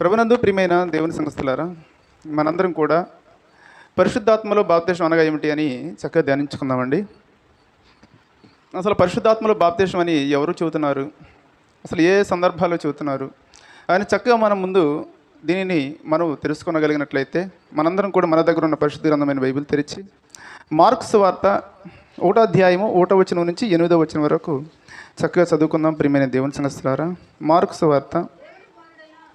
ప్రభునందు ప్రియమైన దేవుని సంస్థలారా మనందరం కూడా పరిశుద్ధాత్మలో బాప్తేశం అనగా ఏమిటి అని చక్కగా ధ్యానించుకుందామండి. అసలు పరిశుద్ధాత్మలో బాప్తేశం అని ఎవరు చెబుతున్నారు? అసలు ఏ సందర్భాల్లో చెబుతున్నారు? అని చక్కగా మనం ముందు దీనిని మనం తెలుసుకోగలిగినట్లయితే మనందరం కూడా మన దగ్గర ఉన్న పరిశుద్ధ గ్రంథమైన బైబిల్ తెరిచి మార్క్స్ వార్త ఒకటో అధ్యాయము ఒకటో వచనం నుంచి ఎనిమిదో వచనం వరకు చక్కగా చదువుకుందాం ప్రియమైన దేవుని సంస్థలారా మార్క్స్ వార్త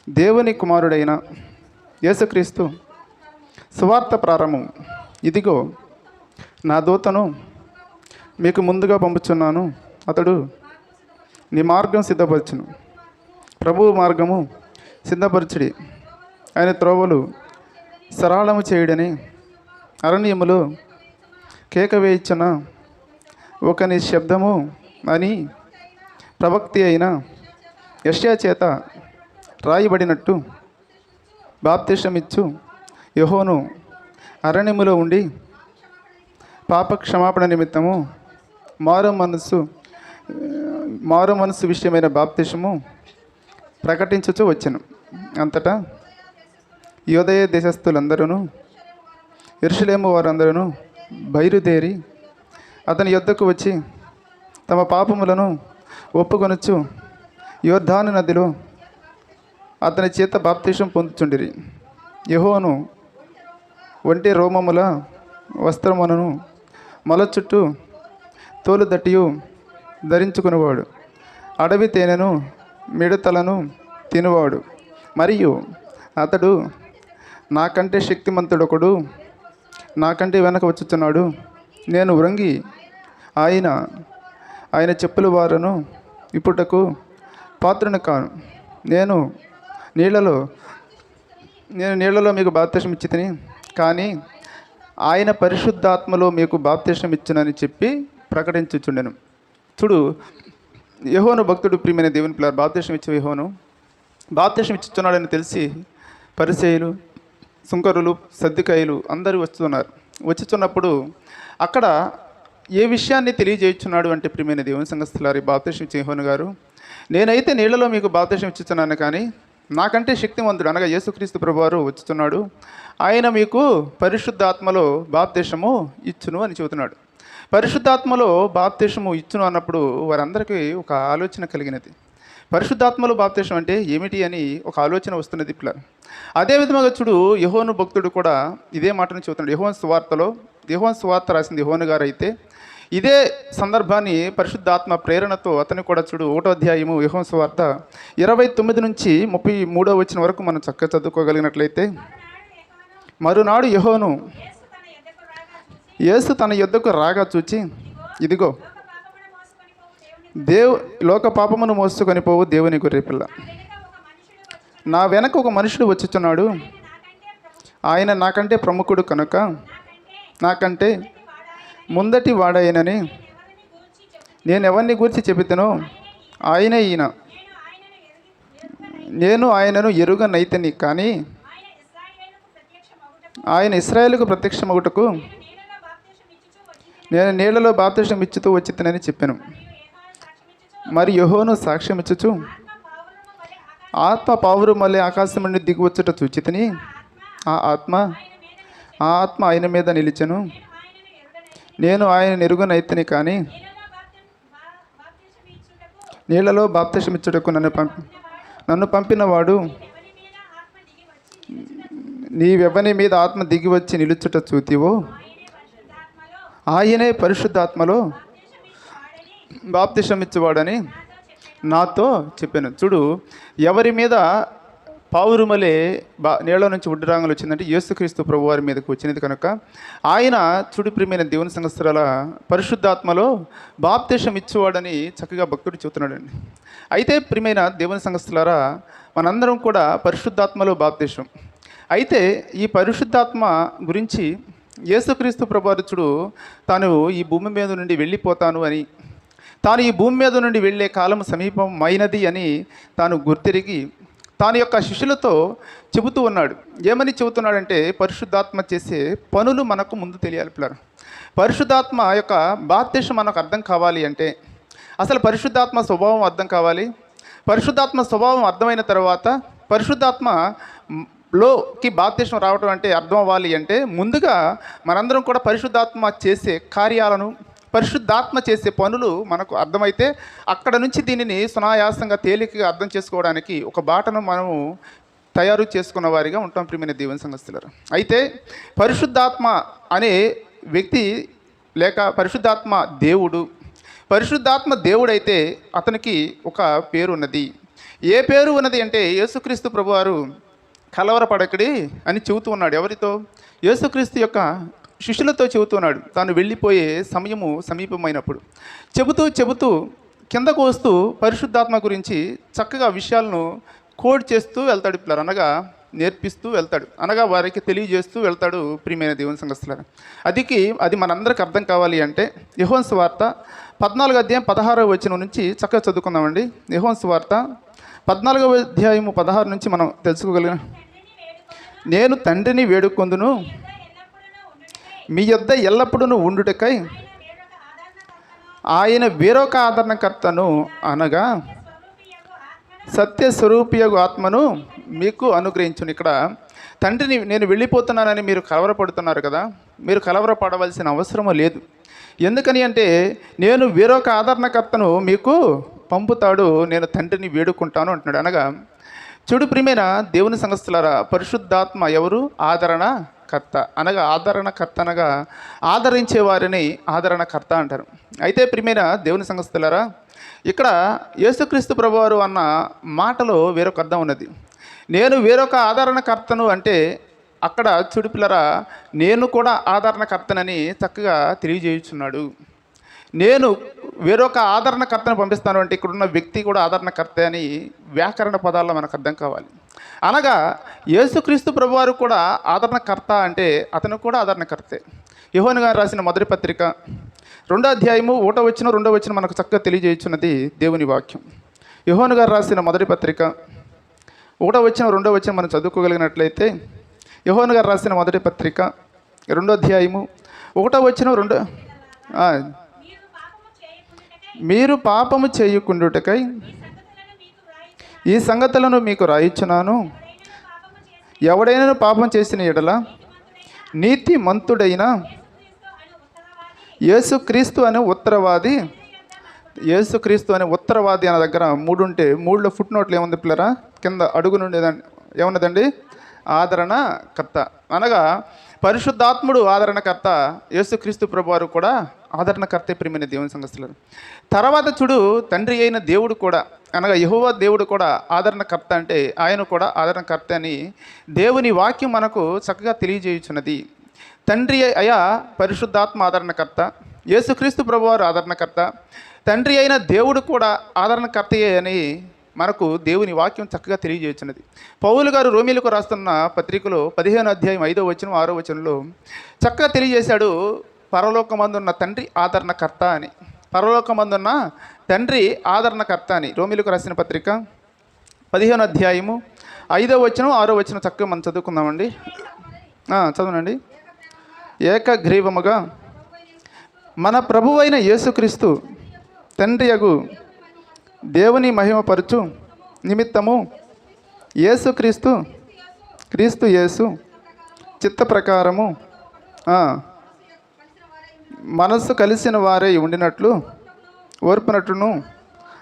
దేవుని కుమారుడైన యేసుక్రీస్తు సువార్త ప్రారంభం. ఇదిగో నా దూతను మీకు ముందుగా పంపుచున్నాను. అతడు నీ మార్గం సిద్ధపరచును. ప్రభువు మార్గము సిద్ధపరచుడి. ఆయన త్రోవలు సరళము చేయుడని అరణ్యములో కేక వేయించిన ఒకని శబ్దము అని ప్రవక్తి అయిన యష్యా చేత రాయబడినట్టు బాప్తిషమిచ్చు యహోను అరణ్యములో ఉండి పాప క్షమాపణ నిమిత్తము మారు మనస్సు మారు మనస్సు విషయమైన బాప్తిషము ప్రకటించుచు వచ్చాను. అంతటా యోదయ దేశస్థులందరూ ఇరుషులేము వారందరూ బయలుదేరి అతని యొద్దకు వచ్చి తమ పాపములను ఒప్పుకొనొచ్చు యోర్ధాను నదిలో అతని చేత బాప్తీషం పొందుచుండిరి. యహోను ఒంటి రోమముల వస్త్రములను మొల చుట్టూ తోలు దట్టియు ధరించుకునేవాడు. అడవి తేనెను మిడతలను తినువాడు. మరియు అతడు నాకంటే శక్తిమంతుడొకడు నాకంటే వెనక వచ్చుచున్నాడు. నేను వృంగి ఆయన ఆయన చెప్పుల వారను ఇప్పుటకు పాత్రను కాను. నేను నీళ్ళలో నేను నీళ్ళలో మీకు బాప్తిష్టం ఇచ్చితిని కానీ ఆయన పరిశుద్ధాత్మలో మీకు బాప్తిష్టం ఇచ్చునని చెప్పి ప్రకటించుచుండెను. చూడు యహోను భక్తుడు ప్రియమైన దేవుని పిల్లలు బాప్తిష్టం ఇచ్చే యహోను బాప్తిష్టం ఇచ్చుచున్నాడని తెలిసి పరిచయులు సుంకరులు సర్దికాయలు అందరూ వస్తున్నారు. వచ్చుచున్నప్పుడు అక్కడ ఏ విషయాన్ని తెలియజేయుచున్నాడు అంటే ప్రియమైన దేవుని సంఘస్థలారి బాప్తిష్టం ఇచ్చే యెహోను గారు నేనైతే నీళ్ళలో మీకు బాప్తిష్టం ఇచ్చుతున్నాను కానీ నాకంటే శక్తివంతుడు అనగా యేసుక్రీస్తు ప్రభువారు వచ్చుతున్నాడు. ఆయన మీకు పరిశుద్ధాత్మలో బాప్తిషము ఇచ్చును అని చెబుతున్నాడు. పరిశుద్ధాత్మలో బాప్తిషము ఇచ్చును అన్నప్పుడు వారందరికీ ఒక ఆలోచన కలిగినది. పరిశుద్ధాత్మలో బాప్తిషం అంటే ఏమిటి అని ఒక ఆలోచన వస్తున్నది పిల్ల అదే విధంగా చూడు యహోను భక్తుడు కూడా ఇదే మాటను చెబుతున్నాడు. యహోన్ సువార్తలో యహోన్ సువార్త రాసింది యహోను గారు అయితే ఇదే సందర్భాన్ని పరిశుద్ధాత్మ ప్రేరణతో అతను కూడా చూడు ఒకటో అధ్యాయము యహోన్ వార్త ఇరవై తొమ్మిది నుంచి ముప్పై మూడో వచ్చిన వరకు మనం చక్కగా చదువుకోగలిగినట్లయితే మరునాడు యహోను యేసు తన యుద్ధకు రాగా చూచి ఇదిగో దేవు లోక పాపమును మోసుకొని పోవు దేవుని గొర్రెపిల్ల నా వెనక ఒక మనుషుడు వచ్చుచున్నాడు. ఆయన నాకంటే ప్రముఖుడు కనుక నాకంటే ముందటి వాడైనని నేను ఎవరిని గురించి చెబుతానో ఆయనే ఈయన. నేను ఆయనను ఎరుగనైతని కానీ ఆయన ఇస్రాయేల్కు ప్రత్యక్షమగుటకు నేను నీళ్ళలో బాప్తిష్టం ఇచ్చుతూ వచ్చితనని చెప్పాను. మరి యహోను సాక్ష్యం ఇచ్చుచు ఆత్మ పావురు మళ్ళీ ఆకాశం నుండి దిగువచ్చుట చూచితని. ఆ ఆత్మ ఆ ఆత్మ ఆయన మీద నిలిచాను. నేను ఆయన నెరుగునైతిని కానీ నీళ్ళలో బాప్తిషమిచ్చుటకు నన్ను పంపి నన్ను పంపినవాడు నీవెవని మీద ఆత్మ దిగి వచ్చి నిలుచుట చూతివో ఆయనే పరిశుద్ధాత్మలో బాప్తిషమిచ్చేవాడని నాతో చెప్పాను. చూడు ఎవరి మీద పావురుమలే బా నీళ్ళ నుంచి ఉడ్డరాంగులు వచ్చిందంటే యేసుక్రీస్తు ప్రభు వారి మీదకు వచ్చినది కనుక ఆయన చుడు ప్రియమైన దేవుని సంవత్సరాల పరిశుద్ధాత్మలో బాప్తేశం ఇచ్చేవాడని చక్కగా భక్తుడు చెబుతున్నాడండి. అయితే ప్రియమైన దేవుని సంఘస్థలారా మనందరం కూడా పరిశుద్ధాత్మలో బాప్తేశం అయితే ఈ పరిశుద్ధాత్మ గురించి యేసుక్రీస్తు ప్రభారుచుడు తాను ఈ భూమి మీద నుండి వెళ్ళిపోతాను అని తాను ఈ భూమి మీద నుండి వెళ్ళే కాలం సమీపమైనది అని తాను గుర్తిరిగి తాను యొక్క శిష్యులతో చెబుతూ ఉన్నాడు. ఏమని చెబుతున్నాడంటే పరిశుద్ధాత్మ చేసే పనులు మనకు ముందు తెలియాలి పిల్లలు. పరిశుద్ధాత్మ యొక్క బాధ్యత మనకు అర్థం కావాలి అంటే అసలు పరిశుద్ధాత్మ స్వభావం అర్థం కావాలి? పరిశుద్ధాత్మ స్వభావం అర్థమైన తర్వాత పరిశుద్ధాత్మ లోకి బాప్తిష్టం రావడం అంటే అర్థం అవ్వాలి అంటే ముందుగా మనందరం కూడా పరిశుద్ధాత్మ చేసే కార్యాలను పరిశుద్ధాత్మ చేసే పనులు మనకు అర్థమైతే అక్కడ నుంచి దీనిని సునాయాసంగా తేలికగా అర్థం చేసుకోవడానికి ఒక బాటను మనము తయారు చేసుకున్న వారిగా ఉంటాం ప్రియమైన దేవుని సంఘస్థులరు. అయితే పరిశుద్ధాత్మ అనే వ్యక్తి లేక పరిశుద్ధాత్మ దేవుడు పరిశుద్ధాత్మ దేవుడైతే అతనికి ఒక పేరు ఉన్నది ఏ పేరు ఉన్నది అంటే యేసుక్రీస్తు ప్రభువారు కలవరపడకడి అని చెబుతూ ఉన్నాడు. ఎవరితో? యేసుక్రీస్తు యొక్క శిష్యులతో చెబుతున్నాడు. తాను వెళ్ళిపోయే సమయము సమీపమైనప్పుడు. చెబుతూ చెబుతూ కిందకు వస్తూ పరిశుద్ధాత్మ గురించి చక్కగా విషయాలను కోడ్ చేస్తూ వెళ్తాడు పిల్లలు. అనగా నేర్పిస్తూ వెళ్తాడు. అనగా వారికి తెలియజేస్తూ వెళ్తాడు ప్రియమైన దేవుని సంగస్తులను అదికి అది మనందరికి అర్థం కావాలి అంటే యహోన్స్ వార్త పద్నాలుగు అధ్యాయం పదహారవ వచనం నుంచి చక్కగా చదువుకుందామండి. యహోన్స్ వార్త పద్నాలుగవ అధ్యాయము పదహారు నుంచి మనం తెలుసుకోగలిగిన నేను తండ్రిని వేడుకొందును మీ యొద్ద ఎల్లప్పుడూ ఉండుటకై ఆయన వేరొక ఆదరణకర్తను అనగా సత్య స్వరూపియగు ఆత్మను మీకు అనుగ్రహించును. ఇక్కడ తండ్రిని నేను వెళ్ళిపోతున్నానని మీరు కలవరపడుతున్నారు కదా మీరు కలవరపడవలసిన అవసరము లేదు. ఎందుకని అంటే నేను వేరొక ఆదరణకర్తను మీకు పంపుతాడు నేను తండ్రిని వేడుకుంటాను అంటున్నాడు. అనగా చెడు ప్రియమైన దేవుని సంగస్తులారా పరిశుద్ధాత్మ ఎవరు? ఆదరణ కర్త అనగా ఆదరణకర్త అనగా ఆదరించే వారిని ఆదరణకర్త అంటారు. అయితే ప్రిమేర దేవుని సంగస్తులారా ఇక్కడ యేసుక్రీస్తు ప్రభువారు అన్న మాటలో వేరొక అర్థం ఉన్నది. నేను వేరొక ఆదరణకర్తను అంటే అక్కడ చుడిపిల్లరా నేను కూడా ఆదరణకర్తనని చక్కగా తెలియజేయుచున్నాడు. నేను వేరొక ఆదరణకర్తను పంపిస్తాను అంటే ఇక్కడున్న వ్యక్తి కూడా ఆదరణకర్త అని వ్యాకరణ పదాల్లో మనకు అర్థం కావాలి. అనగా యేసుక్రీస్తు ప్రభువారు కూడా ఆదరణకర్త అంటే అతను కూడా ఆదరణకర్తే. యోహోను గారు రాసిన మొదటి పత్రిక రెండో అధ్యాయము ఒకటో వచ్చిన రెండో వచ్చిన మనకు చక్కగా తెలియజేయుచున్నది దేవుని వాక్యం. యోహోను గారు రాసిన మొదటి పత్రిక ఒకటో వచ్చిన రెండో వచ్చిన మనం చదువుకోగలిగినట్లయితే యోహోను గారు రాసిన మొదటి పత్రిక రెండో అధ్యాయము ఒకటో వచ్చిన రెండో మీరు పాపము చేయకుండుటకై ఈ సంగతులను మీకు రాయించున్నాను ఎవడైనా పాపం చేసిన ఎడల నీతి మంతుడైన యేసుక్రీస్తు అనే ఉత్తరవాది యేసుక్రీస్తు అనే ఉత్తరవాది అనే దగ్గర మూడు ఉంటే మూడులో ఫుట్ నోట్లు ఏముంది పిల్లరా? కింద అడుగు నుండి ఏమున్నదండి? ఆదరణకర్త అనగా పరిశుద్ధాత్ముడు ఆదరణకర్త యేసుక్రీస్తు ప్రభువారు కూడా ఆదరణకర్తే ప్రియమైన దేవుని సంగస్తులు తర్వాత చూడు తండ్రి అయిన దేవుడు కూడా అనగా యహోవా దేవుడు కూడా ఆదరణకర్త అంటే ఆయన కూడా ఆదరణకర్త అని దేవుని వాక్యం మనకు చక్కగా తెలియజేయుచున్నది. తండ్రి అయా పరిశుద్ధాత్మ ఆదరణకర్త యేసుక్రీస్తు ప్రభువారు ఆదరణకర్త తండ్రి అయిన దేవుడు కూడా ఆదరణకర్తయే అని మనకు దేవుని వాక్యం చక్కగా తెలియజేస్తున్నది పౌలు గారు రోమిలకు రాస్తున్న పత్రికలో పదిహేను అధ్యాయం ఐదో వచనం ఆరో వచనంలో చక్కగా తెలియజేశాడు పరలోకమందున్న తండ్రి ఆదరణకర్త అని. పరలోకమందున్న తండ్రి ఆదరణకర్త అని. రోమిలకు రాసిన పత్రిక పదిహేను అధ్యాయము ఐదో వచనం ఆరో వచనం చక్కగా మనం చదువుకుందామండి. చదవనండి. ఏకగ్రీవముగా మన ప్రభువైన యేసుక్రీస్తు తండ్రి యగు దేవుని మహిమపరచు నిమిత్తము యేసుక్రీస్తు క్రీస్తు యేసు చిత్త ప్రకారము మనస్సు కలిసిన వారే ఉండినట్లు ఓర్పునట్లును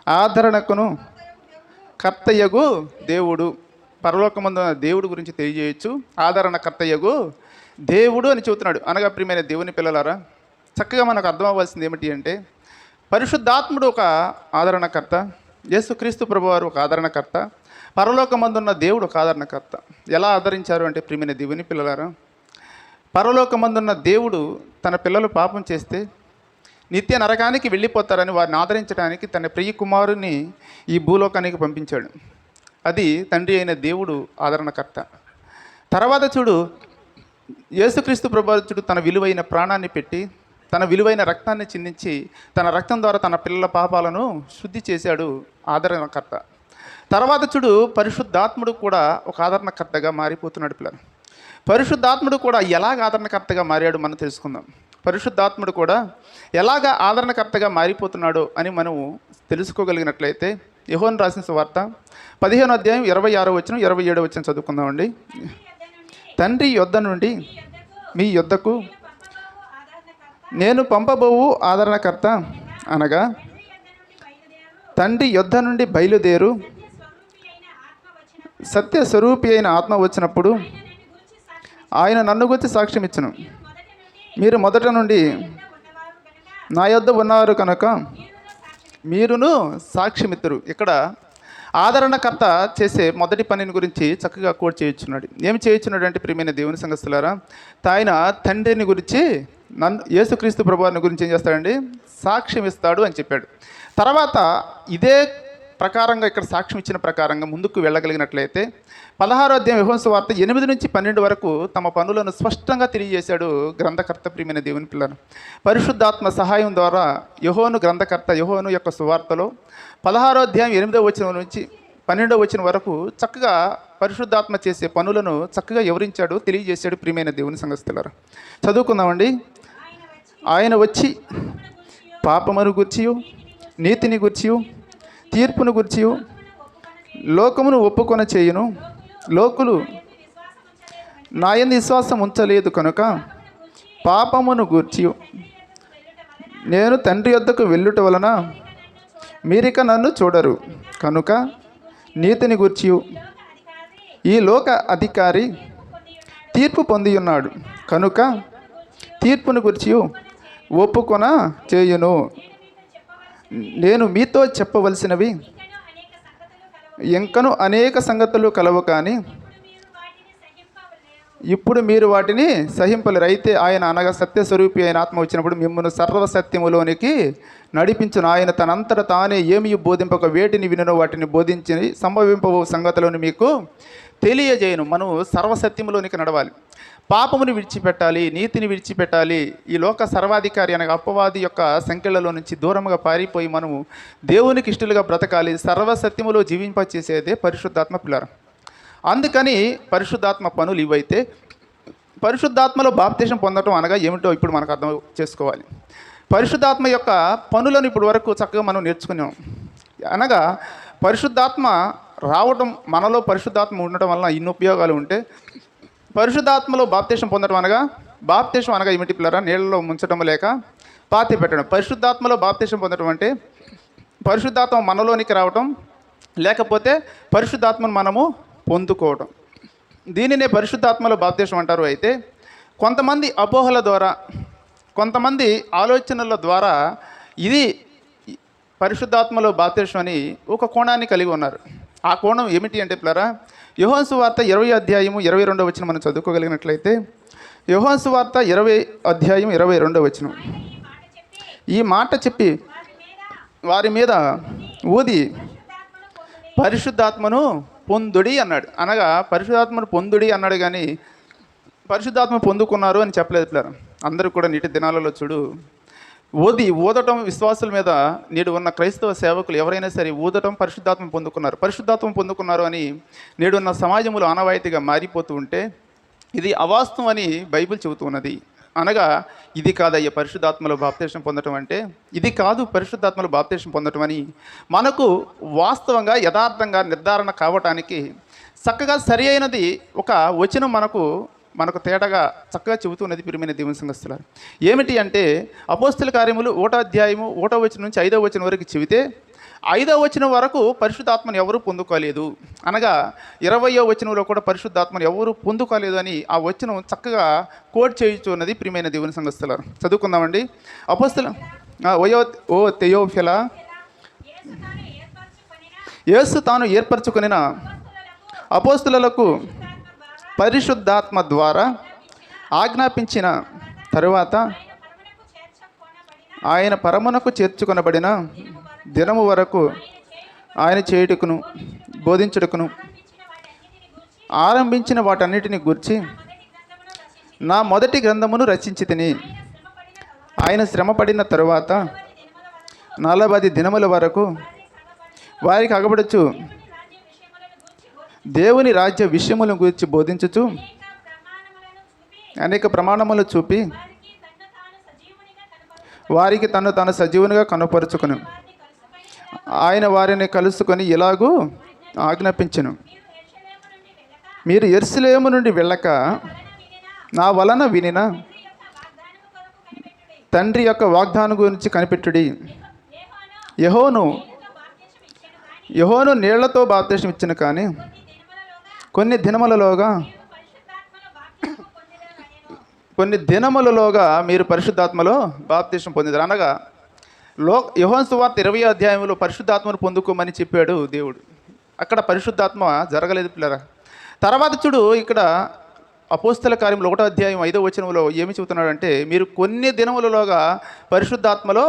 ఆదరణకును కర్తయ్యగు దేవుడు. పరలోకమందు దేవుడు గురించి తెలియజేయచ్చు. ఆదరణ కర్తయ్యగు దేవుడు అని చెబుతున్నాడు. అనగా ప్రియమైన దేవుని పిల్లలారా చక్కగా మనకు అర్థం అవ్వాల్సింది ఏమిటి అంటే పరిశుద్ధాత్ముడు ఒక ఆదరణకర్త యేసుక్రీస్తు ప్రభువారు ఒక ఆదరణకర్త పరలోకమందున్న దేవుడు ఒక ఆదరణకర్త. ఎలా ఆదరించారు అంటే ప్రియమైన దేవుని పిల్లలారా పరలోకమందున్న దేవుడు తన పిల్లలు పాపం చేస్తే నిత్య నరకానికి వెళ్ళిపోతారని వారిని ఆదరించడానికి తన ప్రియ కుమారుని ఈ భూలోకానికి పంపించాడు. అది తండ్రి అయిన దేవుడు ఆదరణకర్త. తర్వాత చూడు యేసుక్రీస్తు ప్రభాచుడు తన విలువైన ప్రాణాన్ని పెట్టి తన విలువైన రక్తాన్ని చిందించి తన రక్తం ద్వారా తన పిల్లల పాపాలను శుద్ధి చేశాడు ఆదరణకర్త. తర్వాత చూడు పరిశుద్ధాత్ముడు కూడా ఒక ఆదరణకర్తగా మారిపోతున్నాడు పిల్లలు. పరిశుద్ధాత్ముడు కూడా ఎలాగ ఆదరణకర్తగా మారాడు మనం తెలుసుకుందాం. పరిశుద్ధాత్ముడు కూడా ఎలాగ ఆదరణకర్తగా మారిపోతున్నాడో అని మనము తెలుసుకోగలిగినట్లయితే యహోన్ రాసిన వార్త పదిహేను అధ్యాయం ఇరవై ఆరో వచ్చిన ఇరవై ఏడో వచ్చిన చదువుకుందామండి. తండ్రి యొద్ద నుండి మీ యొద్దకు నేను పంపబోవు ఆదరణకర్త అనగా తండ్రి యుద్ధ నుండి బయలుదేరు. సత్య స్వరూపి అయిన ఆత్మ వచ్చినప్పుడు ఆయన నన్ను గురించి సాక్ష్యం ఇచ్చను. మీరు మొదట నుండి నా యొద్ద ఉన్నారు కనుక మీరును సాక్ష్యమిత్తురు. ఇక్కడ ఆదరణకర్త చేసే మొదటి పనిని గురించి చక్కగా కోడ్ చేయించున్నాడు. ఏమి చేయించున్నాడు అంటే ప్రియమైన దేవుని సంగస్తులారా తాయన తండ్రిని గురించి నన్ను యేసుక్రీస్తు ప్రభువారిని గురించి ఏం చేస్తాడండి? సాక్ష్యం ఇస్తాడు అని చెప్పాడు. తర్వాత ఇదే ప్రకారంగా ఇక్కడ సాక్ష్యం ఇచ్చిన ప్రకారంగా ముందుకు వెళ్ళగలిగినట్లయితే పదహారో అధ్యాయం విహంస వార్త ఎనిమిది నుంచి పన్నెండు వరకు తమ పనులను స్పష్టంగా తెలియజేశాడు గ్రంథకర్త ప్రియమైన దేవుని పిల్లను పరిశుద్ధాత్మ సహాయం ద్వారా యహోను గ్రంథకర్త యహోను యొక్క సువార్తలో పదహారో అధ్యాయం ఎనిమిదో వచ్చిన నుంచి పన్నెండో వచ్చిన వరకు చక్కగా పరిశుద్ధాత్మ చేసే పనులను చక్కగా వివరించాడు తెలియజేశాడు ప్రియమైన దేవుని సంగస్తులారా చదువుకుందామండి. ఆయన వచ్చి పాపమును గుర్చియు నీతిని గుర్చియు తీర్పును గుర్చియు లోకమును ఒప్పుకొన చేయును. లోకులు నాయందు విశ్వాసం ఉంచలేదు కనుక పాపమును గూర్చి నేను తండ్రి యొద్దకు వెళ్ళుట వలన మీరిక నన్ను చూడరు. కనుక నీతిని గూర్చియు. ఈ లోక అధికారి తీర్పు పొంది ఉన్నాడు కనుక తీర్పును గుర్చియు. ఒప్పుకొన చేయును? నేను మీతో చెప్పవలసినవి ఇంకను అనేక సంగతులు కలవు కానీ ఇప్పుడు మీరు వాటిని సహింపలేరు. అయితే ఆయన అనగా సత్యస్వరూపి అయిన ఆత్మ వచ్చినప్పుడు మిమ్మల్ని సర్వసత్యములోనికి నడిపించిన. ఆయన తనంతట తానే ఏమి బోధింపక వేటిని వినో వాటిని బోధించి సంభవింపబో సంగతులను మీకు తెలియజేయను. మనం సర్వసత్యములోనికి నడవాలి. పాపమును విడిచిపెట్టాలి నీతిని విడిచిపెట్టాలి ఈ లోక సర్వాధికారి అనగా అప్పవాది యొక్క సంఖ్యలలో నుంచి దూరంగా పారిపోయి మనము దేవునికి ఇష్టలుగా బ్రతకాలి సర్వసత్యములో జీవింపచేసేదే పరిశుద్ధాత్మ పిల్లరం. అందుకని పరిశుద్ధాత్మ పనులు ఇవైతే పరిశుద్ధాత్మలో బాప్తీసం పొందడం అనగా ఏమిటో ఇప్పుడు మనకు అర్థం చేసుకోవాలి. పరిశుద్ధాత్మ యొక్క పనులను ఇప్పుడు వరకు చక్కగా మనం నేర్చుకున్నాం. అనగా పరిశుద్ధాత్మ రావడం మనలో పరిశుద్ధాత్మ ఉండటం వలన ఇన్ని ఉపయోగాలు ఉంటే పరిశుద్ధాత్మలో బాప్తేశం పొందడం అనగా బాప్తేశం అనగా ఏమిటి పిల్లరా? నీళ్ళలో ముంచడం లేక పాతి పెట్టడం. పరిశుద్ధాత్మలో బాప్తేశం పొందడం అంటే పరిశుద్ధాత్మ మనలోనికి రావటం లేకపోతే పరిశుద్ధాత్మను మనము పొందుకోవడం దీనినే పరిశుద్ధాత్మలో బాప్తేశం అంటారు అయితే కొంతమంది అపోహల ద్వారా కొంతమంది ఆలోచనల ద్వారా ఇది పరిశుద్ధాత్మలో బాప్తేశం అని ఒక కోణాన్ని కలిగి ఉన్నారు. ఆ కోణం ఏమిటి అంటే పిల్లరా యోహాన్సు వార్త ఇరవై అధ్యాయము ఇరవై రెండో వచ్చిన మనం చదువుకోగలిగినట్లయితే యోహాన్సు వార్త ఇరవై అధ్యాయం ఇరవై రెండో వచ్చిన ఈ మాట చెప్పి వారి మీద ఊది పరిశుద్ధాత్మను పొందుడి అన్నాడు. అనగా పరిశుద్ధాత్మను పొందుడి అన్నాడు కానీ పరిశుద్ధాత్మ పొందుకున్నారు అని చెప్పలేదు పిల్లలు. అందరూ కూడా నీటి దినాలలో చూడు ఊది ఊదటం విశ్వాసుల మీద నేడు ఉన్న క్రైస్తవ సేవకులు ఎవరైనా సరే ఊదటం పరిశుద్ధాత్మ పొందుకున్నారు. పరిశుద్ధాత్మ పొందుకున్నారు అని నేడు ఉన్న సమాజంలో ఆనవాయితీగా మారిపోతూ ఉంటే ఇది అవాస్తవం అని బైబిల్ చెబుతున్నది అనగా ఇది కాదయ్య పరిశుద్ధాత్మలో బాప్తేశం పొందటం అంటే ఇది కాదు పరిశుద్ధాత్మలో బాప్తేశం పొందటం అని మనకు వాస్తవంగా యథార్థంగా నిర్ధారణ కావటానికి చక్కగా సరి అయినది ఒక వచనం మనకు మనకు తేటగా చక్కగా చెబుతున్నది పిరిమైన దేవుని సంగస్తులారు ఏమిటి అంటే అపోస్తుల కార్యములు ఒకటో అధ్యాయము ఒకటో వచనం నుంచి ఐదో వచనం వరకు చెబితే ఐదో వచనం వరకు పరిశుద్ధాత్మను ఎవరు పొందుకోలేదు. అనగా ఇరవయో వచనంలో కూడా పరిశుద్ధాత్మను ఎవరు పొందుకోలేదు అని ఆ వచనం చక్కగా కోట్ చేయుచున్నది ప్రియమైన దేవుని సంగస్తులారు చదువుకుందామండి. అపోస్తుల ఓయో ఓ తెయోఫెల యేసు తాను ఏర్పరచుకొనిన? అపోస్తులకు పరిశుద్ధాత్మ ద్వారా ఆజ్ఞాపించిన తరువాత ఆయన పరమునకు చేర్చుకొనబడిన దినము వరకు ఆయన చేయుటకును బోధించుటకును ఆరంభించిన వాటన్నిటిని గుర్చి నా మొదటి గ్రంథమును రచించి తిని ఆయన శ్రమపడిన తరువాత నలభై దినముల వరకు వారికి అగబడచ్చు దేవుని రాజ్య విషయముల గురించి బోధించుచు అనేక ప్రమాణములు చూపి వారికి తను తన సజీవునిగా కనపరుచుకును. ఆయన వారిని కలుసుకొని ఇలాగూ ఆజ్ఞాపించను. మీరు ఎర్సలేము నుండి వెళ్ళక నా వలన వినిన తండ్రి యొక్క వాగ్దానం గురించి కనిపెట్టుడి. యహోను యహోను నీళ్ళతో బాప్తీసం ఇచ్చిన కానీ కొన్ని దినములలోగా కొన్ని దినములలోగా మీరు పరిశుద్ధాత్మలో బాప్తీసం పొందిదారు. అనగా లో యోహన్ సువార్త ఇరవై అధ్యాయంలో పరిశుద్ధాత్మను పొందుకోమని చెప్పాడు దేవుడు. అక్కడ పరిశుద్ధాత్మ జరగలేదు పిల్లరా. తర్వాత చూడు ఇక్కడ అపోస్తల కార్యంలో ఒకటో అధ్యాయం ఐదో వచనంలో ఏమి చెబుతున్నాడంటే మీరు కొన్ని దినములలోగా పరిశుద్ధాత్మలో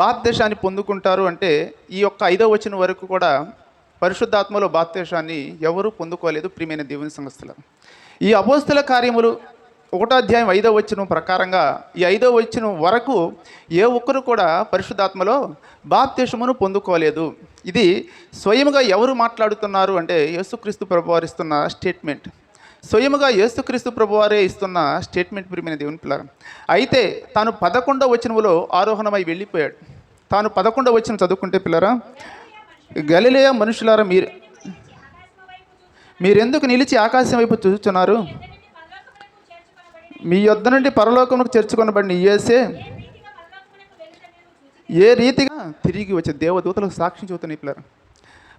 భారతదేశాన్ని పొందుకుంటారు అంటే ఈ యొక్క ఐదో వచనం వరకు కూడా పరిశుద్ధాత్మలో బాప్దేశాన్ని ఎవరూ పొందుకోలేదు ప్రియమైన దేవుని సంస్థల ఈ అపోస్తుల కార్యములు ఒకటో అధ్యాయం ఐదో వచ్చిన ప్రకారంగా ఈ ఐదో వచ్చిన వరకు ఏ ఒక్కరు కూడా పరిశుద్ధాత్మలో బాప్తేషమును పొందుకోలేదు. ఇది స్వయముగా ఎవరు మాట్లాడుతున్నారు అంటే యేసుక్రీస్తు ప్రభువారు ఇస్తున్న స్టేట్మెంట్. స్వయముగా యేసుక్రీస్తు ప్రభువారే ఇస్తున్న స్టేట్మెంట్ ప్రియమైన దేవుని పిల్లల అయితే తాను పదకొండవ వచనములో ఆరోహణమై వెళ్ళిపోయాడు. తాను పదకొండవ వచనం చదువుకుంటే పిల్లరా గలిలేయ మనుషులారా మీరు మీరెందుకు నిలిచి ఆకాశం వైపు చూస్తున్నారు? మీ యొద్ద నుండి పరలోకమునకు చేర్చుకొనబడిన ఏసే ఏ రీతిగా తిరిగి వచ్చే దేవదూతలకు సాక్ష్యం చూస్తున్నాయి పిల్లలు.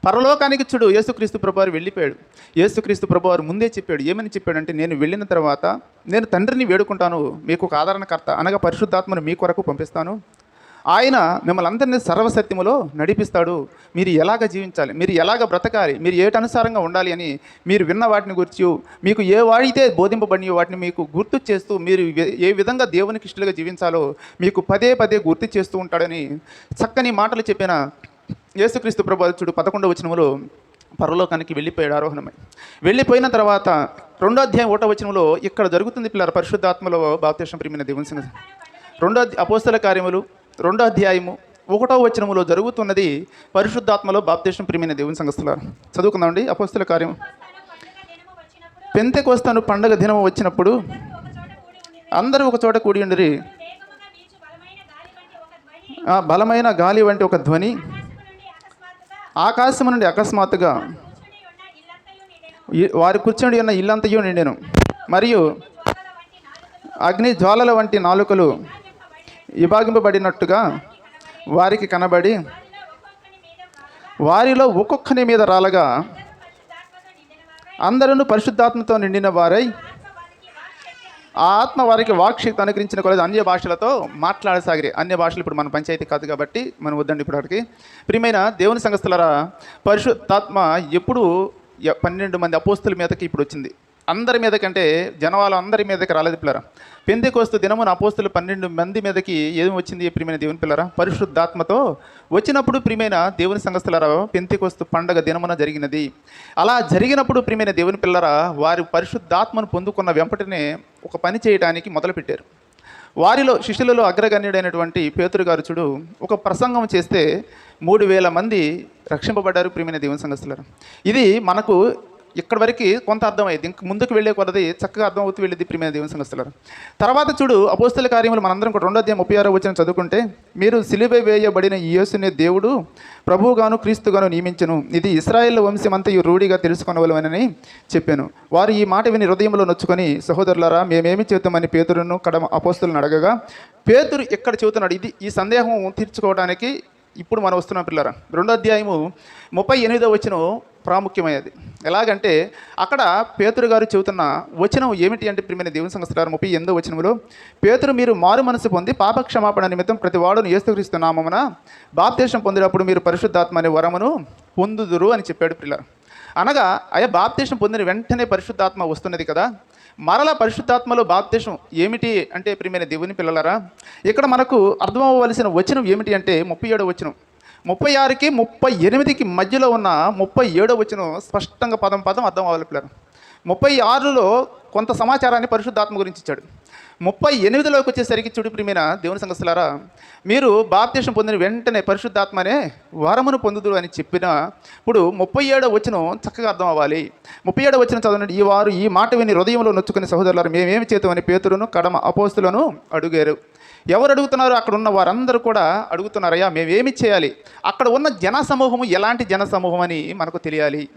పరలోకానికి చూడు యేసుక్రీస్తు ప్రభువారు వెళ్ళిపోయాడు. యేసుక్రీస్తు ప్రభువారు ముందే చెప్పాడు ఏమని చెప్పాడంటే నేను వెళ్ళిన తర్వాత నేను తండ్రిని వేడుకుంటాను మీకు ఒక ఆదరణకర్త అనగా పరిశుద్ధాత్మను మీ కొరకు పంపిస్తాను. ఆయన మిమ్మల్ని అందరినీ సర్వసత్యములో నడిపిస్తాడు. మీరు ఎలాగ జీవించాలి? మీరు ఎలాగ బ్రతకాలి? మీరు ఏటనుసారంగా ఉండాలి అని మీరు విన్న వాటిని గురించి మీకు ఏ వాడితే బోధింపబడి వాటిని మీకు గుర్తు చేస్తూ మీరు ఏ- విధంగా దేవునికి ఇష్టలుగా జీవించాలో మీకు పదే పదే గుర్తు చేస్తూ ఉంటాడని చక్కని మాటలు చెప్పిన యేసుక్రీస్తు ప్రభాచుడు పదకొండవ వచనములో పరలోకానికి వెళ్ళిపోయాడు ఆరోహణమై. వెళ్ళిపోయిన తర్వాత రెండో అధ్యాయం ఒకటో వచనంలో ఇక్కడ జరుగుతుంది పిల్లల పరిశుద్ధాత్మలో బాప్తేశం ప్రియమైన దేవుని సింగ రెండో అపోస్తల కార్యములు రెండో అధ్యాయము ఒకటో వచనములో జరుగుతున్నది పరిశుద్ధాత్మలో బాప్తేశం ప్రియమైన దేవుని సంస్థల చదువుకుందామండి అపస్తుల కార్యం పెంతెకొస్తాను పండగ దినము వచ్చినప్పుడు అందరూ ఒక చోట కూడి ఉండిరి. బలమైన గాలి వంటి ఒక ధ్వని ఆకాశం నుండి అకస్మాత్తుగా వారి కూర్చొని ఉన్న ఇల్లంతయు నిండెను. మరియు అగ్ని జ్వాలల వంటి నాలుకలు విభాగింపబడినట్టుగా వారికి కనబడి వారిలో ఒక్కొక్కని మీద రాలగా అందరూ పరిశుద్ధాత్మతో నిండిన వారై ఆ ఆత్మ వారికి వాక్షిక్త అనుకరించిన కొలది అన్య భాషలతో మాట్లాడసాగిరి. అన్య భాషలు ఇప్పుడు మన పంచాయతీ కాదు కాబట్టి మనం వద్దండి ఇప్పుడు ప్రియమైన దేవుని సంఘస్థలరా పరిశుద్ధాత్మ ఎప్పుడు పన్నెండు మంది అపోస్తుల మీదకి ఇప్పుడు వచ్చింది. అందరి మీద కంటే జనవాళ్ళు అందరి మీదకి రాలేదు పిల్లరా. పెందెకోస్తు దినమున అపోస్తులు పన్నెండు మంది మీదకి ఏమి వచ్చింది ప్రియమైన దేవుని పిల్లరా? పరిశుద్ధాత్మతో వచ్చినప్పుడు ప్రియమైన దేవుని సంఘస్థలరా పెంతెకోస్తు పండగ దినమున జరిగినది. అలా జరిగినప్పుడు ప్రియమైన దేవుని పిల్లరా వారి పరిశుద్ధాత్మను పొందుకున్న వెంపటినే ఒక పని చేయడానికి మొదలుపెట్టారు. వారిలో శిష్యులలో అగ్రగణ్యుడైనటువంటి పేతురు గారు చూడు ఒక ప్రసంగం చేస్తే మూడు వేల మంది రక్షింపబడ్డారు ప్రియమైన దేవుని సంఘస్థులారు. ఇది మనకు ఇక్కడ వరకు కొంత అర్థమైంది. ఇంక ముందుకు వెళ్ళే కొలది చక్కగా అర్థమవుతూ వెళ్ళేది ప్రియమైన దేవుని సంఘస్థులారు తర్వాత చూడు అపోస్తల కార్యములు మనందరం కూడా రెండో అధ్యాయం ముప్పై ఆరో వచ్చిన చదువుకుంటే మీరు సిలిబై వేయబడిన ఈ యేసునే దేవుడు ప్రభువుగాను క్రీస్తుగాను నియమించను. ఇది ఇస్రాయేల్ వంశమంతయు రూఢిగా తెలుసుకొనవలనని చెప్పాను. వారు ఈ మాట విని హృదయంలో నొచ్చుకొని సహోదరులారా మేమేమి చేద్దామని పేతురును కడమ అపోస్తులను అడగగా పేతురు ఎక్కడ చెబుతున్నాడు? ఇది ఈ సందేహం తీర్చుకోవడానికి ఇప్పుడు మనం వస్తున్నాం పిల్లరా. రెండో అధ్యాయము ముప్పై ఎనిమిదో వచ్చిన ప్రాముఖ్యమైనది. ఎలాగంటే అక్కడ పేతురు గారు చెబుతున్న వచనం ఏమిటి అంటే ప్రియమైన దేవుని సంస్థ ముప్పై ఎనిమిదో వచనంలో పేతురు మీరు మారు మనసు పొంది పాప క్షమాపణ నిమిత్తం ప్రతి వాడును యేసుక్రీస్తు నామమున బాప్తేశం పొందినప్పుడు మీరు పరిశుద్ధాత్మ అనే వరమును పొందుదురు అని చెప్పాడు పిల్లలు అనగా అయ్యా బాప్తేశం పొందిన వెంటనే పరిశుద్ధాత్మ వస్తున్నది కదా. మరల పరిశుద్ధాత్మలో బాప్తేశం ఏమిటి అంటే ప్రియమైన దేవుని పిల్లలరా ఇక్కడ మనకు అర్థమవ్వవలసిన వచనం ఏమిటి అంటే ముప్పై ఏడో వచనం. ముప్పై ఆరుకి ముప్పై ఎనిమిదికి మధ్యలో ఉన్న ముప్పై ఏడో వచనం స్పష్టంగా పదం పదం అర్థం అవ్వాలి పిల్లలు. ముప్పై ఆరులో కొంత సమాచారాన్ని పరిశుద్ధాత్మ గురించి ఇచ్చాడు. ముప్పై ఎనిమిదిలోకి వచ్చేసరికి చుడు ప్రియమైన దేవుని సంఘస్థలారా మీరు బాప్తీసం పొందిన వెంటనే పరిశుద్ధాత్మనే వరమును పొందుదురు అని చెప్పిన ఇప్పుడు ముప్పై ఏడో వచ్చిన చక్కగా అర్థం అవ్వాలి. ముప్పై ఏడో వచ్చిన చదవండి. ఈ వారు ఈ మాట విని హృదయంలో నొచ్చుకునే సహోదరులారు మేమేమి చేతామని పేతులను కడమ అపోస్తులను అడిగారు. ఎవరు అడుగుతున్నారు? అక్కడ ఉన్న వారందరూ కూడా అడుగుతున్నారయ్యా మేమేమి చేయాలి? అక్కడ ఉన్న జన సమూహము ఎలాంటి జన సమూహం అని మనకు తెలియాలి.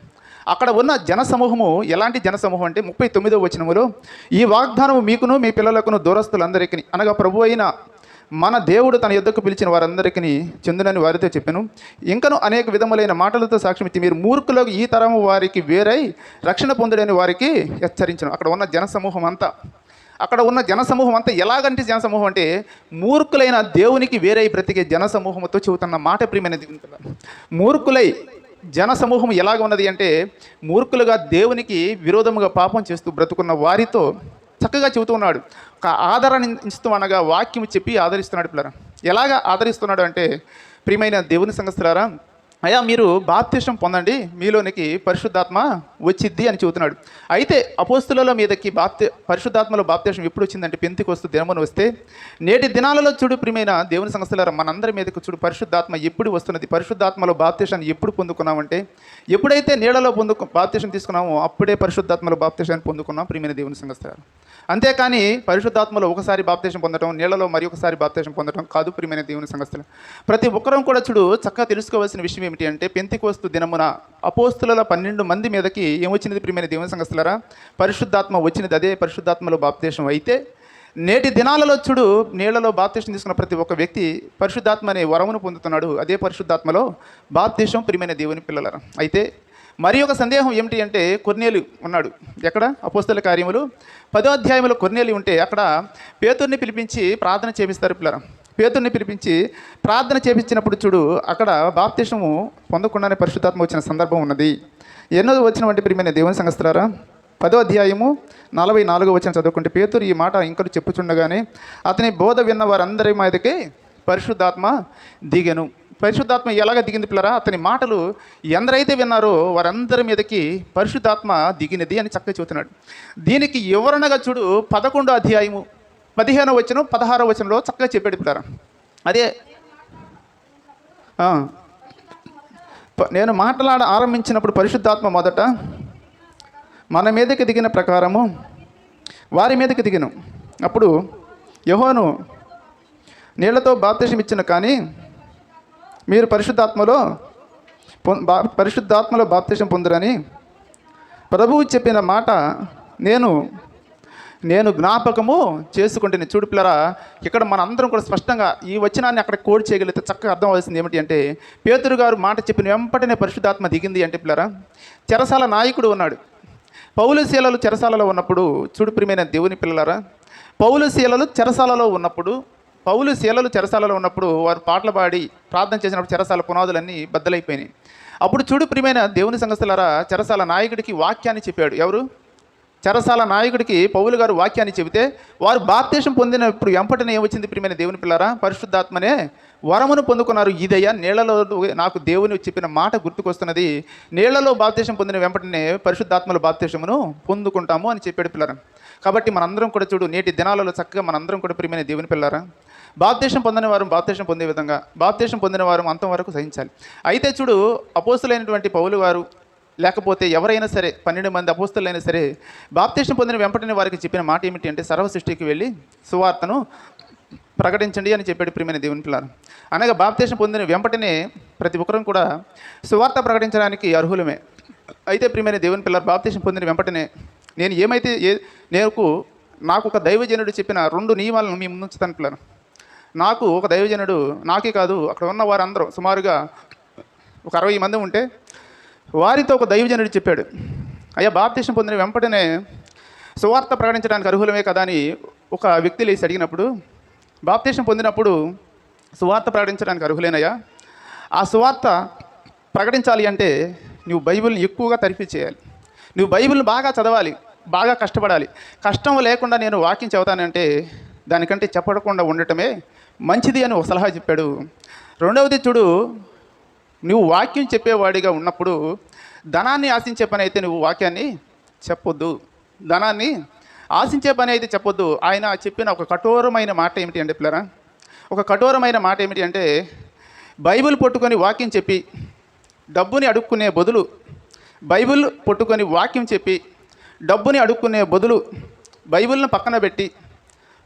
అక్కడ ఉన్న జన సమూహము ఎలాంటి జన సమూహం అంటే ముప్పై తొమ్మిదో వచనములో ఈ వాగ్దానము మీకును మీ పిల్లలకును దూరస్తులందరికీ అనగా ప్రభు అయిన మన దేవుడు తన యుద్ధకు పిలిచిన వారందరికీ చెందునని వారితో చెప్పాను. ఇంకను అనేక విధములైన మాటలతో సాక్ష్యం ఇచ్చి మీరు మూర్ఖులకు ఈ తరము వారికి వేరై రక్షణ పొందుడని వారికి హెచ్చరించను. అక్కడ ఉన్న జనసమూహం అంతా అక్కడ ఉన్న జనసమూహం అంతా ఎలాగంటే జనసమూహం అంటే మూర్ఖులైన దేవునికి వేరై బ్రతికే జనసమూహంతో చెబుతున్న మాట ప్రియమైనది మూర్ఖులై జన సమూహం ఎలాగ ఉన్నది అంటే మూర్ఖులుగా దేవునికి విరోధముగా పాపం చేస్తూ బ్రతుకున్న వారితో చక్కగా చెబుతూ ఉన్నాడు. ఒక ఆదరణ ఇస్తూ అనగా వాక్యం చెప్పి ఆదరిస్తున్నాడు పిల్లరా. ఎలాగ ఆదరిస్తున్నాడు అంటే ప్రియమైన దేవుని సంగస్తులారా అయ్యా మీరు బాప్తిష్టం పొందండి మీలోనికి పరిశుద్ధాత్మ వచ్చిద్ది అని చెబుతున్నాడు. అయితే అపోస్తుల మీదకి బాప్తి పరిశుద్ధాత్మలో బాప్తిష్టం ఎప్పుడు వచ్చిందంటే పెంతికి వస్తూ దినమును వస్తే నేటి దినాలలో చూడు ప్రియమైన దేవుని సంస్థలారా మనందరి మీదకి చూడు పరిశుద్ధాత్మ ఎప్పుడు వస్తున్నది పరిశుద్ధాత్మలో బాప్తిష్టాన్ని ఎప్పుడు పొందుకున్నామంటే ఎప్పుడైతే నీడలో పొందుకు బాప్తిష్టం తీసుకున్నామో అప్పుడే పరిశుద్ధాత్మలో బాప్తిష్టాన్ని పొందుకున్నాం ప్రియమైన దేవుని సంస్థలారా అంతేకాని పరిశుద్ధాత్మలో ఒకసారి బాప్తేశం పొందడం నీళ్ళలో మరి ఒకసారి బాప్తేశం పొందడం కాదు ప్రియమైన దేవుని సంగస్తులు ప్రతి ఒక్కరం కూడా చూడు చక్కగా తెలుసుకోవాల్సిన విషయం ఏమిటి అంటే పెంతికోస్తు దినమున అపోస్తుల పన్నెండు మంది మీదకి ఏమొచ్చినది ప్రియమైన దేవుని సంగస్తులరా పరిశుద్ధాత్మ వచ్చినది అదే పరిశుద్ధాత్మలో బాప్తేశం అయితే నేటి దినాలలో చూడు నీళ్ళలో బాప్తీషం తీసుకున్న ప్రతి ఒక్క వ్యక్తి పరిశుద్ధాత్మ అనే వరమును పొందుతున్నాడు. అదే పరిశుద్ధాత్మలో బాప్తీసం ప్రియమైన దేవుని పిల్లలరా. అయితే మరి ఒక సందేహం ఏమిటి అంటే కొన్నేలు ఉన్నాడు. ఎక్కడ? అపోస్తల కార్యములు. పదో అధ్యాయంలో కొన్నేలు ఉంటే అక్కడ పేతుర్ని పిలిపించి ప్రార్థన చేపిస్తారు పిల్లరా పేతుర్ని పిలిపించి ప్రార్థన చేపించినప్పుడు చూడు అక్కడ బాప్తీసము పొందకుండానే పరిశుద్ధాత్మ వచ్చిన సందర్భం ఉన్నది. ఎన్నో వచ్చినటువంటి ప్రియమైన దేవుని సంగస్తారా పదో అధ్యాయము నలభై నాలుగో వచ్చిన చదువుకుంటే పేతురు ఈ మాట ఇంకలు చెప్పుచుండగానే అతని బోధ విన్న వారందరి మీదకి పరిశుద్ధాత్మ దిగెను. పరిశుద్ధాత్మ ఎలాగ దిగింది పిల్లరా? అతని మాటలు ఎందరైతే విన్నారో వారందరి మీదకి పరిశుద్ధాత్మ దిగినది అని చక్కగా చెబుతున్నాడు. దీనికి వివరణగా చూడు పదకొండో అధ్యాయము పదిహేనో వచనం పదహారో వచనంలో చక్కగా చెప్పాడు పిల్లరా. అదే నేను మాట్లాడ ఆరంభించినప్పుడు పరిశుద్ధాత్మ మొదట మన మీదకి దిగిన ప్రకారము వారి మీదకి దిగిను. అప్పుడు యహోను నీళ్ళతో బాప్తిషం ఇచ్చిన కానీ మీరు పరిశుద్ధాత్మలో పరిశుద్ధాత్మలో బాప్తిసం పొందురని ప్రభువు చెప్పిన మాట నేను నేను జ్ఞాపకము చేసుకుంటే చూడు పిల్లరా ఇక్కడ మనందరం కూడా స్పష్టంగా ఈ వచనాన్ని అక్కడ కోడ్ చేయగలిగితే చక్కగా అర్థం అవుతుంది ఏమిటి అంటే పేతురు గారు మాట చెప్పిన వెంపటనే పరిశుద్ధాత్మ దిగింది అంటే పిల్లరా చెరసాల నాయకుడు ఉన్నాడు. పౌలశీలలు చెరసాలలో ఉన్నప్పుడు చూడు ప్రియమైన దేవుని పిల్లరా పౌలశీలలు చెరసాలలో ఉన్నప్పుడు పౌలు శీలలు చెరసాలలో ఉన్నప్పుడు వారు పాటలు పాడి ప్రార్థన చేసినప్పుడు చెరసాల పునాదులన్నీ బద్దలైపోయినాయి. అప్పుడు చూడు ప్రియమైన దేవుని సంగస్తులారా చెరసాల నాయకుడికి వాక్యాన్ని చెప్పాడు. ఎవరు? చెరసాల నాయకుడికి పౌలు గారు వాక్యాన్ని చెబితే వారు బాప్తేశం పొందినప్పుడు ఎంపటనే ఏమొచ్చింది ప్రియమైన దేవుని పిల్లారా? పరిశుద్ధాత్మనే వరమును పొందుకున్నారు ఇదయ్యా నీళ్ళలో నాకు దేవుని చెప్పిన మాట గుర్తుకొస్తున్నది. నీళ్ళలో బాప్తేశం పొందిన వెంపటనే పరిశుద్ధాత్మల బాప్తేశమును పొందుకుంటాము అని చెప్పాడు పిల్లరా. కాబట్టి మనందరం కూడా చూడు నేటి దినాలలో చక్కగా మనందరం కూడా ప్రియమైన దేవుని పిల్లారా బాప్తేశం పొందిన వారు బాప్తేశం పొందే విధంగా బాప్తేశం పొందిన వారు అంతం వరకు సహించాలి. అయితే చూడు అపోస్తులైనటువంటి పౌలు వారు లేకపోతే ఎవరైనా సరే పన్నెండు మంది అపోస్తులైనా సరే బాప్తేశం పొందిన వెంపటిని వారికి చెప్పిన మాట ఏమిటి అంటే సర్వ సృష్టికి వెళ్ళి సువార్తను ప్రకటించండి అని చెప్పాడు ప్రియమైన దేవుని పిల్లలు అనగా బాప్తేశం పొందిన వెంపటినే ప్రతి ఒక్కరం కూడా సువార్త ప్రకటించడానికి అర్హులమే. అయితే ప్రియమైన దేవుని పిల్లలు బాప్తేశం పొందిన వెంపటనే నేను ఏమైతే ఏ నేను నాకు ఒక దైవజనుడు చెప్పిన రెండు నియమాలను మీ ముందుంచుతాను పిల్లలు నాకు ఒక దైవజనుడు నాకే కాదు అక్కడ ఉన్న వారందరూ సుమారుగా ఒక అరవై మంది ఉంటే వారితో ఒక దైవజనుడు చెప్పాడు. అయ్యా బాప్తీసం పొందిన వెంపటనే సువార్త ప్రకటించడానికి అర్హులమే కదా అని ఒక వ్యక్తి లేచి అడిగినప్పుడు బాప్తీసం పొందినప్పుడు సువార్త ప్రకటించడానికి అర్హులేనయ్యా? ఆ సువార్త ప్రకటించాలి అంటే నువ్వు బైబిల్ని ఎక్కువగా తరిఫీ చేయాలి. నువ్వు బైబిల్ని బాగా చదవాలి బాగా కష్టపడాలి. కష్టం లేకుండా నేను వాకింగ్ చదువుతానంటే దానికంటే చెప్పకుండా ఉండటమే మంచిది అని ఒక సలహా చెప్పాడు. రెండవది చూడు నువ్వు వాక్యం చెప్పేవాడిగా ఉన్నప్పుడు ధనాన్ని ఆశించే పని అయితే నువ్వు వాక్యాన్ని చెప్పొద్దు. ధనాన్ని ఆశించే పని అయితే చెప్పొద్దు. ఆయన చెప్పిన ఒక కఠోరమైన మాట ఏమిటి అంటే పిల్లరా ఒక కఠోరమైన మాట ఏమిటి అంటే బైబిల్ పట్టుకొని వాక్యం చెప్పి డబ్బుని అడుక్కునే బదులు బైబిల్ పట్టుకొని వాక్యం చెప్పి డబ్బుని అడుక్కునే బదులు బైబిల్ను పక్కన పెట్టి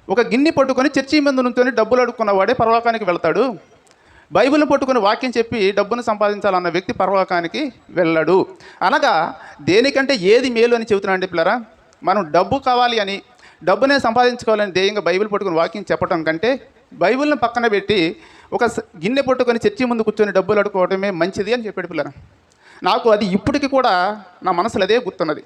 ఒక గిన్నె పట్టుకొని చర్చి మీద నుంచొని డబ్బులు అడుక్కున్నవాడే పరలోకానికి వెళ్తాడు. బైబిల్ని పట్టుకుని వాక్యం చెప్పి డబ్బును సంపాదించాలన్న వ్యక్తి పరలోకానికి వెళ్ళడు. అనగా దేనికంటే ఏది మేలు అని చెబుతున్నా అండి పిల్లరా? మనం డబ్బు కావాలి అని డబ్బునే సంపాదించుకోవాలని ధ్యేయంగా బైబిల్ పట్టుకుని వాక్యం చెప్పడం కంటే బైబిల్ని పక్కన పెట్టి ఒక గిన్నె పట్టుకొని చర్చి ముందు కూర్చొని డబ్బులు అడుకోవడమే మంచిది అని చెప్పాడు పిల్లరా. నాకు అది ఇప్పటికి కూడా నా మనసులో అదే గుర్తున్నది.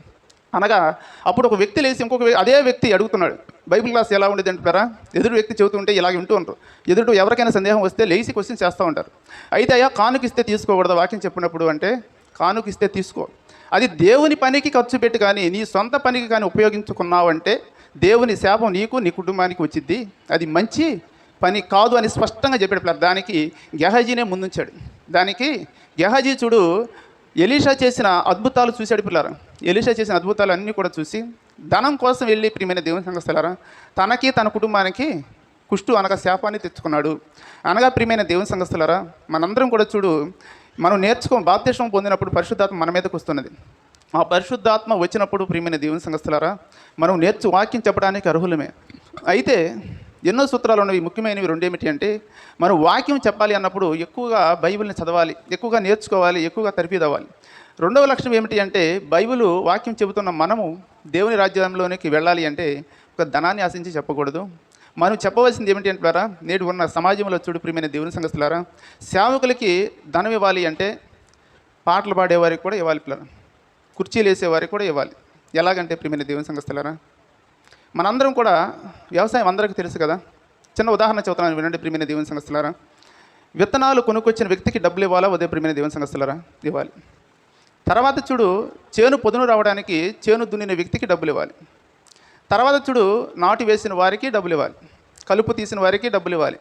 అనగా అప్పుడు ఒక వ్యక్తి లేచి ఇంకొక అదే వ్యక్తి అడుగుతున్నాడు. బైబిల్ క్లాస్ ఎలా ఉండేది అంటారా ఎదురు వ్యక్తి చెబుతుంటే ఇలాగ వింటూ ఉంటారు. ఎదురు ఎవరికైనా సందేహం వస్తే లేచి క్వశ్చన్ చేస్తూ ఉంటారు. అయితే అయ్యా కానుకిస్తే తీసుకోకూడదు వాక్యం చెప్పినప్పుడు అంటే కానుకిస్తే తీసుకో. అది దేవుని పనికి ఖర్చు పెట్టి కానీ నీ సొంత పనికి కానీ ఉపయోగించుకున్నావంటే దేవుని శాపం నీకు నీ కుటుంబానికి వచ్చింది అది మంచి పని కాదు అని స్పష్టంగా చెప్పాడు దానికి గెహజీనే ముందుంచాడు. దానికి గెహజీ చూడు ఎలీషా చేసిన అద్భుతాలు చూశాడు పిల్లరా ఎలీషా చేసిన అద్భుతాలు అన్నీ కూడా చూసి ధనం కోసం వెళ్ళి ప్రియమైన దేవుని సంఘస్థలారా తనకి తన కుటుంబానికి కుష్టు అనగా శాపాన్ని తెచ్చుకున్నాడు. అనగా ప్రియమైన దేవుని సంఘస్థలారా మనందరం కూడా చూడు మనం నేర్చుకో బాప్తిష్టం పొందినప్పుడు పరిశుద్ధాత్మ మన మీదకు వస్తున్నది. ఆ పరిశుద్ధాత్మ వచ్చినప్పుడు ప్రియమైన దేవుని సంఘస్థలారా మనం నేర్చు వాక్యం చెప్పడానికి అర్హులమే. అయితే ఎన్నో సూత్రాలు ఉన్నవి ముఖ్యమైనవి రెండేమిటి అంటే మనం వాక్యం చెప్పాలి అన్నప్పుడు ఎక్కువగా బైబిల్ని చదవాలి ఎక్కువగా నేర్చుకోవాలి ఎక్కువగా తరిపిదవ్వాలి రెండవ లక్ష్యం ఏమిటి అంటే బైబిల్ వాక్యం చెబుతున్న మనము దేవుని రాజ్యంలోనికి వెళ్ళాలి అంటే ఒక ధనాన్ని ఆశించి చెప్పకూడదు. మనం చెప్పవలసింది ఏమిటి అంటారా నేడు ఉన్న సమాజంలో చూడు ప్రియమైన దేవుని సంగస్తులారా సేవకులకి ధనం ఇవ్వాలి అంటే పాటలు పాడేవారికి కూడా ఇవ్వాలి పిల్లలు. కుర్చీలు వేసేవారికి కూడా ఇవ్వాలి. ఎలాగంటే ప్రియమైన దేవుని సంగస్తులారా మనందరం కూడా వ్యవసాయం అందరికీ తెలుసు కదా. చిన్న ఉదాహరణ చెబుతున్నాను వినండి ప్రియమైన దేవుని సంగస్తులారా విత్తనాలు కొనుక్కొచ్చిన వ్యక్తికి డబ్బులు ఇవ్వాలా? ఉదయం ప్రియమైన దేవుని సంగస్తులారా ఇవ్వాలి. తర్వాత చూడు చేను పొదును రావడానికి చేను దున్నిన వ్యక్తికి డబ్బులు ఇవ్వాలి. తర్వాత చూడు నాటు వేసిన వారికి డబ్బులు ఇవ్వాలి. కలుపు తీసిన వారికి డబ్బులు ఇవ్వాలి.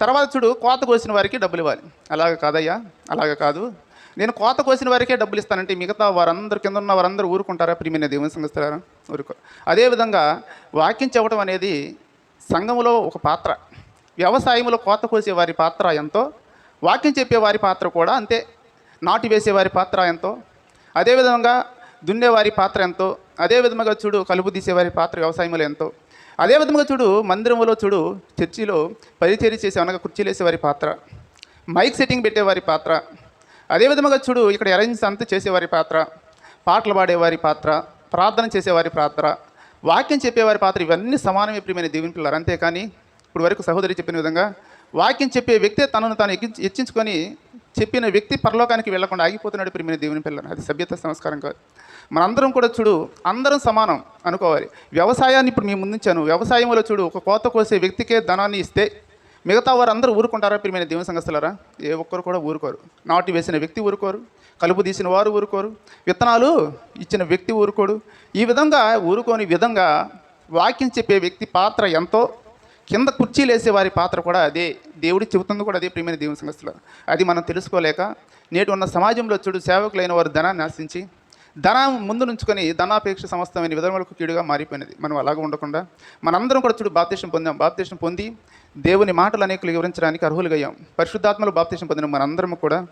తర్వాత చూడు కోత కోసిన వారికి డబ్బులు ఇవ్వాలి. అలాగ కాదయ్యా అలాగ కాదు. నేను కోత కోసిన వారికే డబ్బులు ఇస్తానంటే మిగతా వారందరు కింద ఉన్న వారందరూ ఊరుకుంటారా? ప్రియమైన దేవుని సంగస్తారా ఊరుకో. అదేవిధంగా వాక్యం చెప్పడం అనేది సంఘములో ఒక పాత్ర. వ్యవసాయంలో కోత కోసే వారి పాత్ర ఎంతో వాక్యం చెప్పే వారి పాత్ర కూడా అంతే. నాటు వేసే వారి పాత్ర ఎంతో. అదేవిధంగా దున్నేవారి పాత్ర ఎంతో అదేవిధంగా చూడు కలుపు తీసేవారి పాత్ర వ్యవసాయంలో ఎంతో. అదేవిధంగా చూడు మందిరంలో చూడు చర్చిలో పరిచర్య చేసే అనగా కుర్చీలు వేసేవారి పాత్ర మైక్ సెట్టింగ్ పెట్టేవారి పాత్ర అదే విధముగా చూడు ఇక్కడ అరేంజ్ అంతా చేసేవారి పాత్ర పాటలు పాడేవారి పాత్ర ప్రార్థన చేసేవారి పాత్ర వాక్యం చెప్పేవారి పాత్ర ఇవన్నీ సమానమే ప్రియమైన దీవెన పిల్లలు అంతేకాని ఇప్పుడు వరకు సహోదరి చెప్పిన విధంగా వాక్యం చెప్పే వ్యక్తే తనను తాను ఎక్కించి హెచ్చించుకొని చెప్పిన వ్యక్తి పరలోకానికి వెళ్ళకుండా ఆగిపోతున్నాడు ప్రియమైన దేవుని పిల్లలు. అది సభ్యత సంస్కారం కాదు. మనందరం కూడా చూడు అందరం సమానం అనుకోవాలి. వ్యవసాయాన్ని ఇప్పుడు మేము ముందుంచాను. వ్యవసాయంలో చూడు ఒక కోత కోసే వ్యక్తికే ధనాన్ని ఇస్తే మిగతా వారు అందరూ ఊరుకుంటారా ప్రియమైన దేవుని సంగస్తులారా ఏ ఒక్కరు కూడా ఊరుకోరు. నాటి వేసిన వ్యక్తి ఊరుకోరు. కలుపు తీసిన వారు ఊరుకోరు. విత్తనాలు ఇచ్చిన వ్యక్తి ఊరుకోడు. ఈ విధంగా ఊరుకోని విధంగా వాక్యం చెప్పే వ్యక్తి పాత్ర ఎంతో? కింద కుర్చీలు వేసే వారి పాత్ర కూడా అదే. దేవుడి చెబుతుంది కూడా అదే ప్రియమైన దేవుని సంగస్తులు అది మనం తెలుసుకోలేక నేటి ఉన్న సమాజంలో చూడు సేవకులైన వారు ధనాన్ని ఆశించి ధనం ముందు నుంచుకొని ధనాపేక్ష సమస్తమైన విధములకు కీడుగా మారిపోయినది. మనం అలాగ ఉండకుండా మనందరం కూడా చూడు బాప్తీసం పొందాం. బాప్తీసం పొంది దేవుని మాటలు అనేకులు వివరించడానికి అర్హులుగయ్యాం పరిశుద్ధాత్మలు బాప్తీసం పొందిన మనందరం కూడా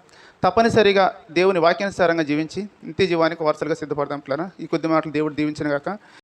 తప్పనిసరిగా దేవుని వాక్యానుసారంగా జీవించి నిత్య జీవానికి వారసలుగా సిద్ధపడదాం ఈ కొద్ది మాటలు దేవుడు దీవించిన గాక.